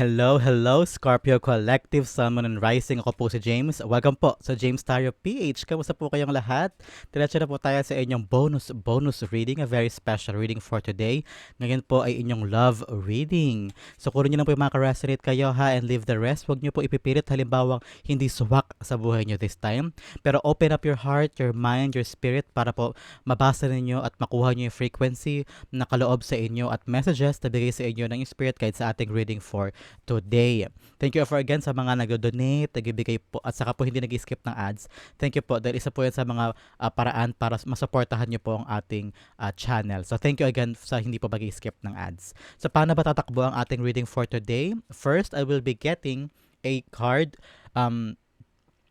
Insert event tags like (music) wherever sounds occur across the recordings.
Hello, hello, Scorpio Collective, Sun, and Rising. Ako po si James. Welcome po sa James Tario PH. Kamusta po kayong lahat? Diretso na po tayo sa inyong bonus, bonus reading, a very special reading for today. Ngayon po ay inyong love reading. So, kung nyo lang po yung makaresonate kayo ha and leave the rest. Huwag nyo po ipipilit halimbawa hindi suwak sa buhay nyo this time. Pero open up your heart, your mind, your spirit para po mabasa ninyo at makuha nyo yung frequency na kaloob sa inyo at messages na bigay sa inyo ng spirit guide sa ating reading for today. Thank you for again sa mga nag-donate, nagbibigay po at saka po hindi nag-skip ng ads. Thank you po dahil isa po yan sa mga uh, paraan para masuportahan nyo po ang ating uh, channel. So thank you again sa hindi po mag-skip ng ads. So paano ba tatakbo ang ating reading for today? First, I will be getting a card um,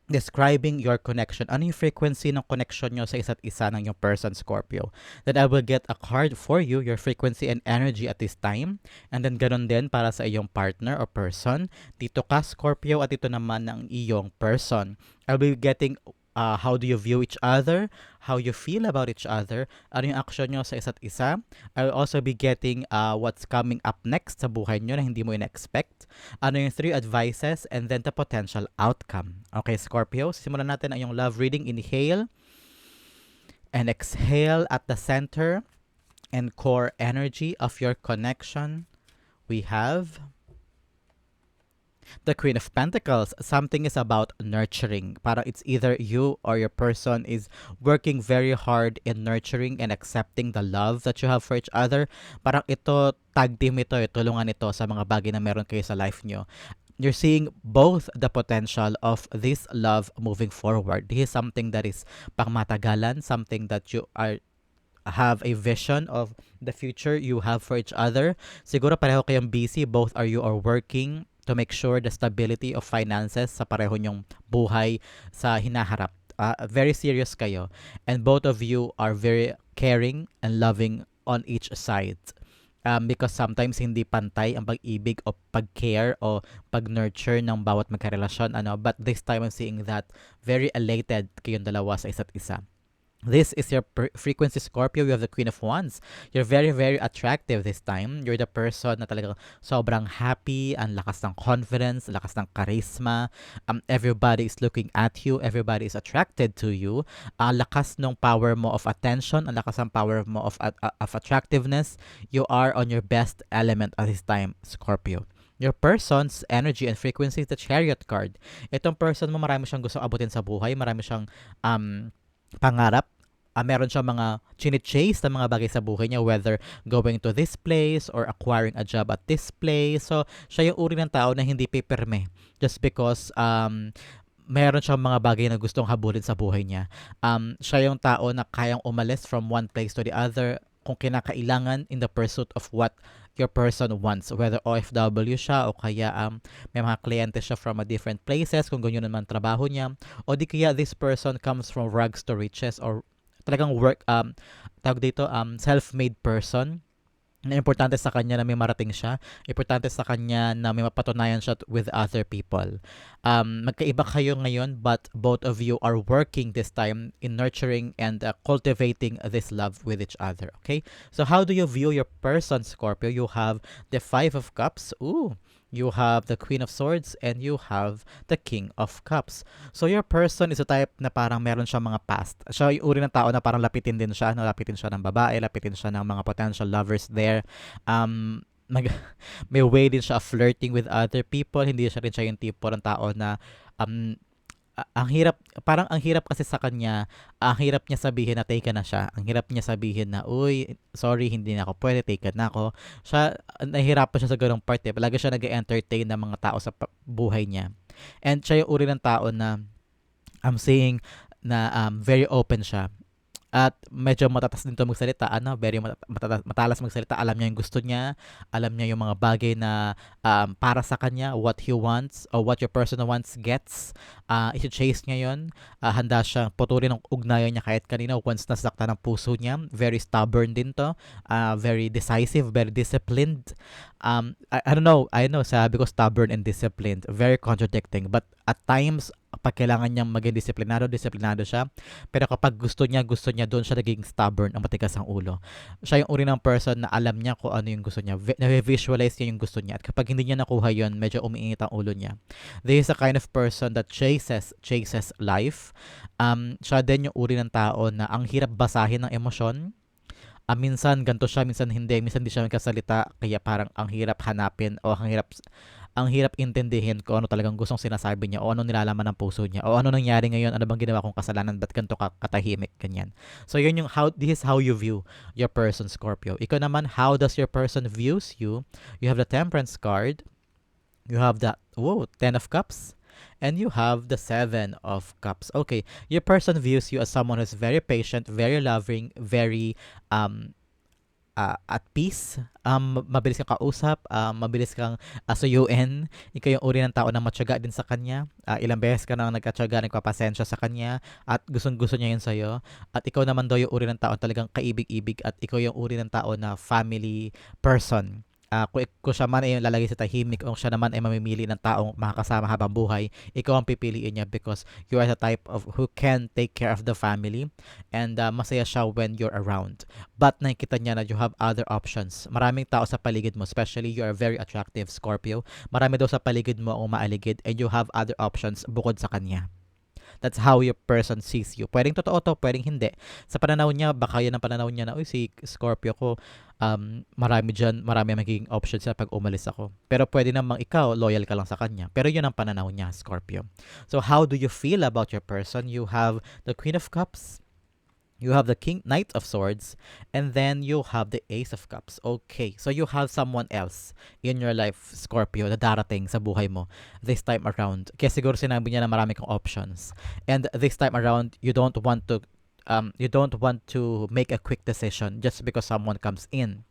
describing your connection. Ano yung frequency ng connection nyo sa isa't isa ng yung person, Scorpio? Then I will get a card for you, your frequency and energy at this time. And then ganun din para sa iyong partner or person. Dito ka, Scorpio, at ito naman ng iyong person. I'll be getting uh, how do you view each other, how you feel about each other, ano yung action nyo sa isa't isa. I'll also be getting uh, what's coming up next sa buhay nyo na hindi mo in-expect. Ano yung three advices and then the potential outcome. Okay, Scorpio, simulan natin ang yung love reading. Inhale and exhale at the center and core energy of your connection. We have the Queen of Pentacles, something is about nurturing. Parang it's either you or your person is working very hard in nurturing and accepting the love that you have for each other. Parang ito, tag team ito, eh, tulungan ito sa mga bagay na meron kayo sa life nyo you're seeing both the potential of this love moving forward. This is something that is pangmatagalan, something that you are have a vision of the future you have for each other. Siguro pareho kayong busy, both are you are working to make sure the stability of finances sa pareho nyong buhay sa hinaharap. Uh, very serious kayo. And both of you are very caring and loving on each side. Um, because sometimes hindi pantay ang pag-ibig o pag-care o pag-nurture ng bawat magkarelasyon. Ano? But this time I'm seeing that very elated kayong dalawa sa isa't isa. This is your frequency Scorpio. You have the Queen of Wands. You're very, very attractive this time. You're the person na talaga sobrang happy, ang lakas ng confidence, lakas ng charisma. Um, everybody is looking at you. Everybody is attracted to you. Ang uh, lakas ng power mo of attention, ang lakas ng power mo of, uh, of attractiveness. You are on your best element at this time, Scorpio. Your person's energy and frequency is the chariot card. Itong person mo, marami siyang gusto abutin sa buhay. Marami siyang um, pangarap uh, meron siyang mga chine-chase na mga bagay sa buhay niya, whether going to this place or acquiring a job at this place. So, siya yung uri ng tao na hindi pipirme just because um, meron siyang mga bagay na gustong habulin sa buhay niya. Um, siya yung tao na kayang umalis from one place to the other kung kinakailangan in the pursuit of what your person wants. Whether OFW siya o kaya um, may mga kliyente siya from a different places, kung ganyan naman trabaho niya. O di kaya this person comes from rags to riches or talagang work, um, tawag dito, um, self-made person na importante sa kanya na may marating siya, importante sa kanya na may mapatunayan siya with other people. Um, magkaiba kayo ngayon but both of you are working this time in nurturing and uh, cultivating this love with each other. Okay? So how do you view your person, Scorpio? You have the Five of Cups. Ooh, you have the Queen of Swords, and you have the King of Cups. So your person is a type na parang meron siyang mga past. Siya yung uri ng tao na parang lapitin din siya, no? lapitin siya ng babae, lapitin siya ng mga potential lovers there. Um, nag, (laughs) may way din siya flirting with other people. Hindi siya rin siya yung tipo ng tao na um, ang hirap, parang ang hirap kasi sa kanya, ang hirap niya sabihin na take na siya. Ang hirap niya sabihin na, uy, sorry, hindi na ako pwede, take na ako. Siya, nahihirapan siya sa ganong part eh. Palagi siya nag-entertain ng mga tao sa buhay niya. And siya yung uri ng tao na, I'm saying, na um, very open siya at medyo matatas din to magsalita, ano, very matatas, matalas magsalita. Alam niya yung gusto niya, alam niya yung mga bagay na um, para sa kanya, what he wants or what your person wants gets. Uh, i-chase niya yun. Uh, handa siyang putulin ng ugnayan niya kahit kanina once nasakta ng puso niya. Very stubborn din to. Uh, very decisive, very disciplined. Um, I, I don't know, I know, sabi ko stubborn and disciplined. Very contradicting. But At times, pag kailangan niyang maging disiplinado, disiplinado siya. Pero kapag gusto niya, gusto niya, doon siya naging stubborn, ang matigas ang ulo. Siya yung uri ng person na alam niya kung ano yung gusto niya. Vi- Na-visualize niya yung gusto niya. At kapag hindi niya nakuha yon medyo umiinit ang ulo niya. This is a kind of person that chases, chases life. Um, siya din yung uri ng tao na ang hirap basahin ng emosyon. Ah, minsan ganto siya, minsan hindi, minsan hindi siya magkasalita, kaya parang ang hirap hanapin o ang hirap ang hirap intindihin kung ano talagang gustong sinasabi niya o ano nilalaman ng puso niya o ano nangyari ngayon, ano bang ginawa kong kasalanan, ba't ganito ka katahimik, ganyan. So yun yung how, this is how you view your person, Scorpio. Ikaw naman, how does your person views you? You have the temperance card, you have the, whoa, ten of cups, and you have the seven of cups. Okay, your person views you as someone who's very patient, very loving, very um ah, at peace, um, mabilis kang kausap, um, mabilis kang uh, suyuin. Ikaw yung uri ng tao na matyaga din sa kanya. Ah, ilang beses ka nang nagkatyaga, nagpapasensya sa kanya at gustong-gusto niya yun sa'yo. At ikaw naman daw yung uri ng tao talagang kaibig-ibig at ikaw yung uri ng tao na family person. Ah, kung, kung siya man ay lalagay sa tahimik o siya naman ay mamimili ng taong makakasama habang buhay, ikaw ang pipiliin niya because you are the type of who can take care of the family and uh, masaya siya when you're around. But nakikita niya na you have other options. Maraming tao sa paligid mo, especially you are very attractive, Scorpio. Marami daw sa paligid mo ang umaaligid and you have other options bukod sa kanya. That's how your person sees you. Pwedeng totoo to, pwedeng hindi. Sa pananaw niya, baka yan ang pananaw niya na, uy, si Scorpio ko, um, marami dyan, marami magiging options sa pag umalis ako. Pero pwede namang ikaw, loyal ka lang sa kanya. Pero yun ang pananaw niya, Scorpio. So how do you feel about your person? You have the Queen of Cups, you have the King Knight of Swords, and then you have the Ace of Cups. Okay, so you have someone else in your life, Scorpio, na darating sa buhay mo this time around. Kaya siguro sinabi niya na marami kang options. And this time around, you don't want to um, you don't want to make a quick decision just because someone comes in.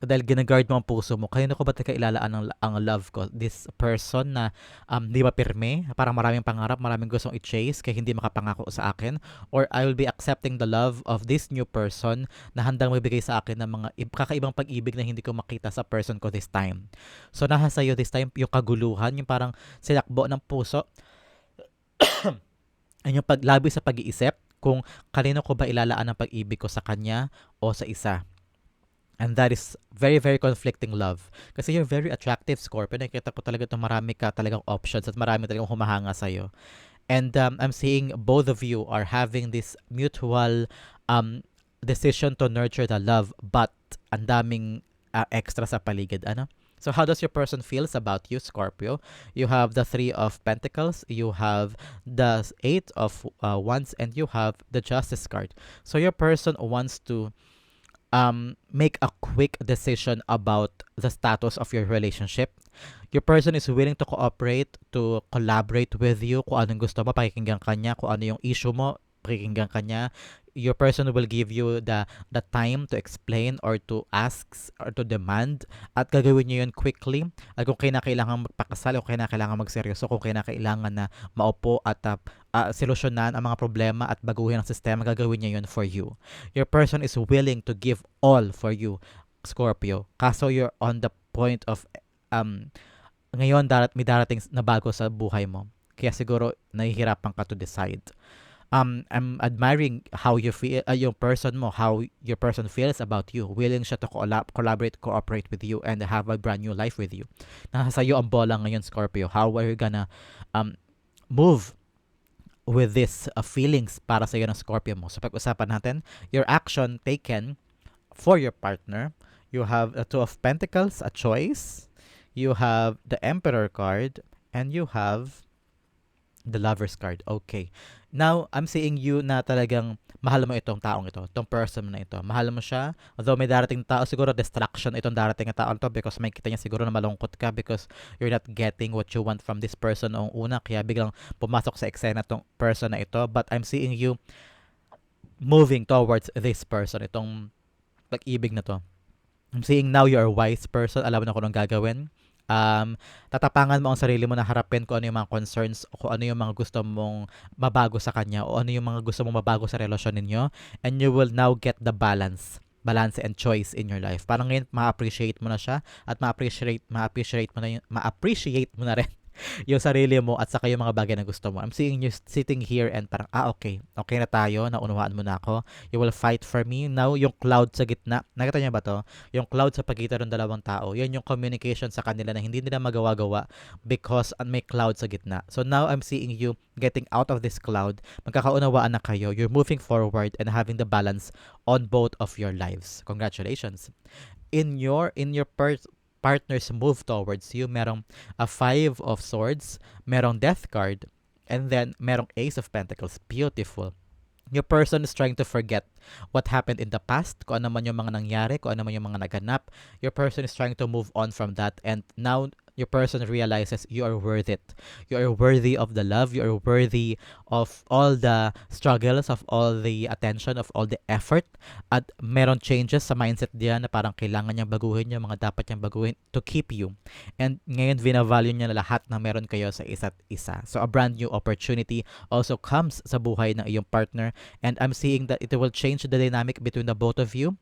Dahil ginaguard mo ang puso mo, kanino ko ba tayo ilalaan ang, ang love ko? This person na um, di ba pirme? Parang maraming pangarap, maraming gustong i-chase, kaya hindi makapangako sa akin? Or I will be accepting the love of this new person na handang magbigay sa akin ng mga kakaibang pag-ibig na hindi ko makita sa person ko this time. So nasa sa'yo this time yung kaguluhan, yung parang silakbo ng puso, (coughs) and yung paglabi sa pag-iisip, kung kanino ko ba ilalaan ang pag-ibig ko sa kanya o sa isa. And that is very, very conflicting love. Kasi you're very attractive, Scorpio. Nakikita ko talaga itong marami ka talagang options at marami talagang humahanga sa'yo. And um, I'm seeing both of you are having this mutual um, decision to nurture the love but ang daming uh, extra sa paligid. Ano? So how does your person feels about you, Scorpio? You have the three of pentacles, you have the eight of uh, wands, and you have the justice card. So your person wants to um, make a quick decision about the status of your relationship. Your person is willing to cooperate, to collaborate with you, kung anong gusto mo, pakikinggan kanya, kung ano yung issue mo, pakikinggan kanya. Your person will give you the the time to explain or to ask or to demand at gagawin niyo yun quickly. At kung kailangan magpakasal o kailangan magseryoso, kung kailangan na maupo at uh, uh, solusyonan ang mga problema at baguhin ang sistema, gagawin niya yun for you. Your person is willing to give all for you, Scorpio. Kaso you're on the point of um, ngayon darat may darating na bago sa buhay mo. Kaya siguro nahihirapan ka to decide. Um, I'm admiring how you feel, uh, yung person mo, how your person feels about you. Willing siya to collab- collaborate, cooperate with you, and have a brand new life with you. Nasa sa'yo ang bola ngayon, Scorpio. How are you gonna um, move with this uh, feelings para sa iyo ng Scorpio mo. So pag-usapan natin, your action taken for your partner. You have a Two of Pentacles, a choice. You have the Emperor card and you have the Lover's card. Okay. Now, I'm seeing you na talagang mahal mo itong taong ito, itong person na ito. Mahal mo siya. Although may darating tao, siguro distraction itong darating na tao ito because may kita niya siguro na malungkot ka because you're not getting what you want from this person noong una. Kaya biglang pumasok sa eksena itong person na ito. But I'm seeing you moving towards this person, itong pag-ibig na to. I'm seeing now you're a wise person. Alam mo na kung anong gagawin um, tatapangan mo ang sarili mo na harapin kung ano yung mga concerns o kung ano yung mga gusto mong mabago sa kanya o ano yung mga gusto mong mabago sa relasyon ninyo and you will now get the balance balance and choice in your life. Parang ngayon, ma-appreciate mo na siya at ma-appreciate, ma-appreciate mo na yun, ma-appreciate mo na rin yung sarili mo at saka yung mga bagay na gusto mo. I'm seeing you sitting here and parang, ah, okay. Okay na tayo. Naunawaan mo na ako. You will fight for me. Now, yung cloud sa gitna. Nakita niyo ba to? Yung cloud sa pagitan ng dalawang tao. Yan yung communication sa kanila na hindi nila magawa-gawa because may cloud sa gitna. So now, I'm seeing you getting out of this cloud. Magkakaunawaan na kayo. You're moving forward and having the balance on both of your lives. Congratulations. In your in your per- partners move towards you, merong a five of swords, merong death card, and then merong ace of pentacles. Beautiful. Your person is trying to forget what happened in the past, kung ano man yung mga nangyari, kung ano man yung mga naganap. Your person is trying to move on from that and now your person realizes you are worth it. You are worthy of the love. You are worthy of all the struggles, of all the attention, of all the effort. At meron changes sa mindset diyan na parang kailangan niyang baguhin yung mga dapat niyang baguhin to keep you. And ngayon, vina-value niya na lahat na meron kayo sa isa't isa. So, a brand new opportunity also comes sa buhay ng iyong partner. And I'm seeing that it will change the dynamic between the both of you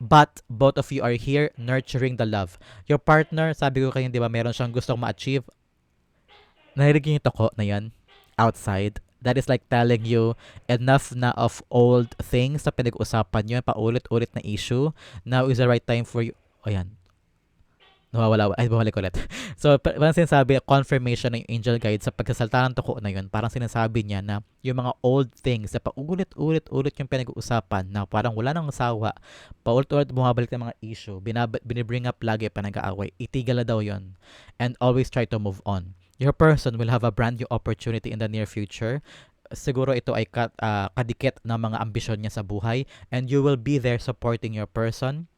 but both of you are here nurturing the love. Your partner, sabi ko kayo, di ba, meron siyang gustong ma-achieve. Narinig yung toko na yan outside. That is like telling you enough na of old things na pinag-usapan nyo, paulit-ulit na issue. Now is the right time for you. O yan, nawawala, ay bumalik ulit. (laughs) so, parang sinasabi, confirmation ng angel guide sa pagkasalta ng tuko na yun, parang sinasabi niya na yung mga old things na paulit-ulit-ulit yung pinag-uusapan na parang wala nang asawa, paulit-ulit bumabalik ng mga issue, binab- binibring up lagi pa nag-aaway, itigil na daw yun. And always try to move on. Your person will have a brand new opportunity in the near future. Siguro ito ay kat, uh, kadikit ng mga ambisyon niya sa buhay. And you will be there supporting your person.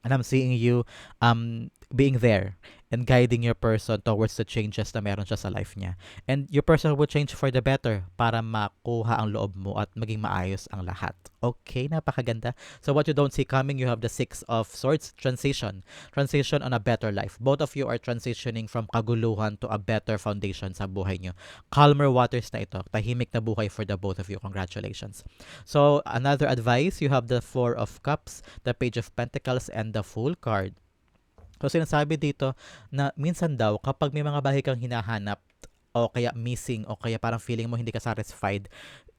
And I'm seeing you um being there and guiding your person towards the changes na meron siya sa life niya. And your person will change for the better para makuha ang loob mo at maging maayos ang lahat. Okay, napakaganda. So what you don't see coming, you have the Six of Swords, transition. Transition on a better life. Both of you are transitioning from kaguluhan to a better foundation sa buhay niyo. Calmer waters na ito. Tahimik na buhay for the both of you. Congratulations. So another advice, you have the Four of Cups, the Page of Pentacles, and the Fool card. So sinasabi dito na minsan daw kapag may mga bagay kang hinahanap o kaya missing o kaya parang feeling mo hindi ka satisfied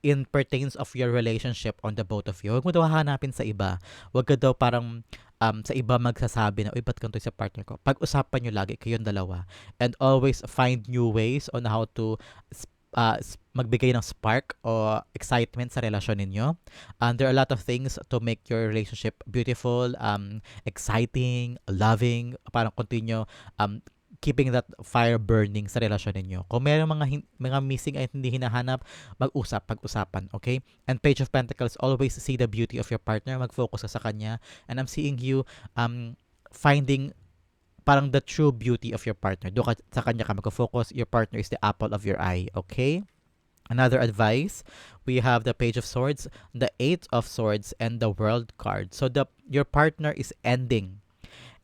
in pertains of your relationship on the both of you. Huwag mo daw hanapin sa iba. Huwag ka daw parang um, sa iba magsasabi na, uy, ba't ganito sa partner ko? Pag-usapan nyo lagi, kayong dalawa. And always find new ways on how to uh, magbigay ng spark o excitement sa relasyon ninyo. And there are a lot of things to make your relationship beautiful, um, exciting, loving, parang continue um, keeping that fire burning sa relasyon ninyo. Kung meron mga hin- mga missing ay hindi hinahanap, mag-usap, pag-usapan, okay? And Page of Pentacles, always see the beauty of your partner, mag-focus ka sa kanya. And I'm seeing you um finding parang the true beauty of your partner. Doon ka, sa kanya ka mag-focus. Your partner is the apple of your eye. Okay? Another advice, we have the Page of Swords, the Eight of Swords, and the World card. So the your partner is ending,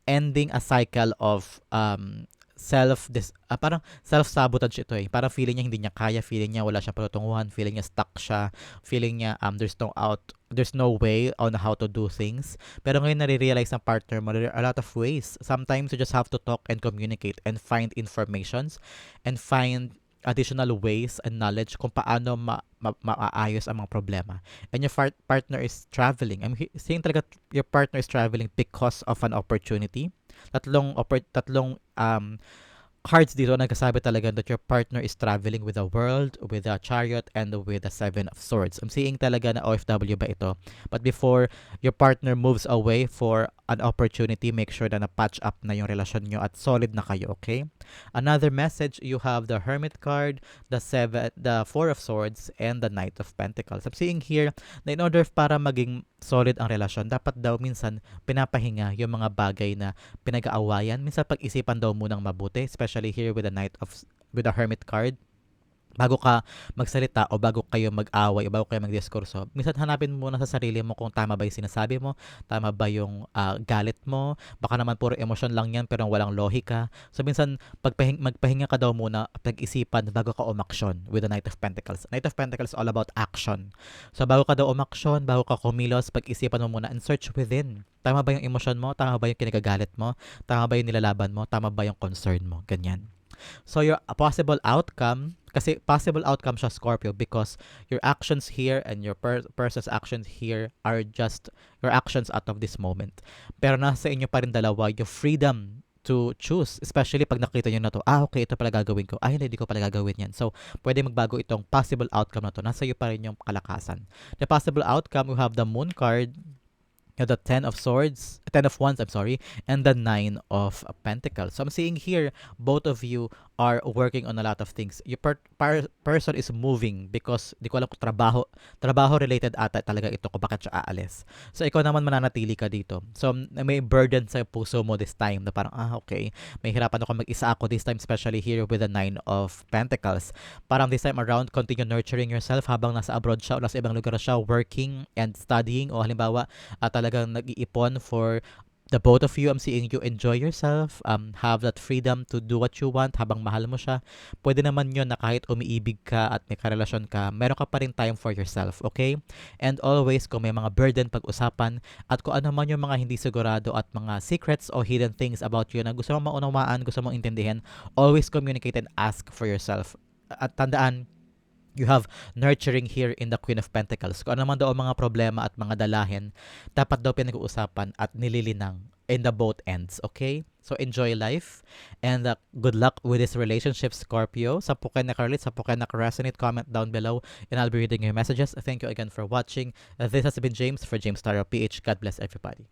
ending a cycle of um, self dis uh, parang self sabotage ito eh. Parang feeling niya hindi niya kaya, feeling niya wala siyang patutunguhan, feeling niya stuck siya, feeling niya um there's no out, there's no way on how to do things. Pero ngayon nare-realize ng partner mo there are a lot of ways. Sometimes you just have to talk and communicate and find informations and find additional ways and knowledge kung paano ma- ma- maaayos ang mga problema. And your far- partner is traveling. I'm saying talaga your partner is traveling because of an opportunity. Tatlong oppor- tatlong um cards dito nagkasabi talaga that your partner is traveling with the world, with the chariot, and with the seven of swords. I'm seeing talaga na OFW ba ito. But before your partner moves away for an opportunity, make sure na na-patch up na yung relasyon nyo at solid na kayo, okay? Another message, you have the Hermit card, the seven, the Four of Swords, and the Knight of Pentacles. I'm seeing here na in order para maging solid ang relasyon, dapat daw minsan pinapahinga yung mga bagay na pinag-aawayan. Minsan pag-isipan daw munang mabuti, especially here with the Knight of with the Hermit card bago ka magsalita o bago kayo mag-away o bago kayo magdiskurso, minsan hanapin muna sa sarili mo kung tama ba yung sinasabi mo, tama ba yung uh, galit mo, baka naman puro emosyon lang yan pero walang lohika. So minsan pagpahing, magpahinga ka daw muna at pag-isipan bago ka umaksyon with the Knight of Pentacles. Knight of Pentacles all about action. So bago ka daw umaksyon, bago ka kumilos, pag-isipan mo muna and search within. Tama ba yung emosyon mo? Tama ba yung kinagagalit mo? Tama ba yung nilalaban mo? Tama ba yung concern mo? Ganyan. So your possible outcome, kasi possible outcome siya Scorpio because your actions here and your per- person's actions here are just your actions out of this moment. Pero nasa inyo pa rin dalawa yung freedom to choose. Especially pag nakita nyo na to, ah, okay, ito pala gagawin ko. Ay, hindi, ko pala gagawin yan. So, pwede magbago itong possible outcome na to. Nasa iyo pa rin yung kalakasan. The possible outcome, we have the moon card, you the Ten of Swords, Ten of Wands, I'm sorry, and the Nine of Pentacles. So I'm seeing here, both of you are working on a lot of things. Your per- par- person is moving because di ko alam kung trabaho, trabaho related ata talaga ito kung bakit siya aalis. So ikaw naman mananatili ka dito. So may burden sa puso mo this time na parang, ah okay, may hirapan ako mag-isa ako this time, especially here with the Nine of Pentacles. Parang this time around, continue nurturing yourself habang nasa abroad siya o nasa ibang lugar siya, working and studying o halimbawa, at talagang nag-iipon for the both of you, I'm seeing you enjoy yourself, um, have that freedom to do what you want habang mahal mo siya. Pwede naman yun na kahit umiibig ka at may karelasyon ka, meron ka pa rin time for yourself, okay? And always, kung may mga burden pag-usapan at kung ano man yung mga hindi sigurado at mga secrets o hidden things about you na gusto mong maunawaan, gusto mong intindihin, always communicate and ask for yourself. At tandaan, you have nurturing here in the Queen of Pentacles. Kung ano man daw ang mga problema at mga dalahin, dapat daw pinag-uusapan at nililinang in the both ends, okay? So enjoy life and uh, good luck with this relationship, Scorpio. Sa po kayo nakarelate, sa po kayo nakaresonate, comment down below and I'll be reading your messages. Thank you again for watching. This has been James for James Taro PH. God bless everybody.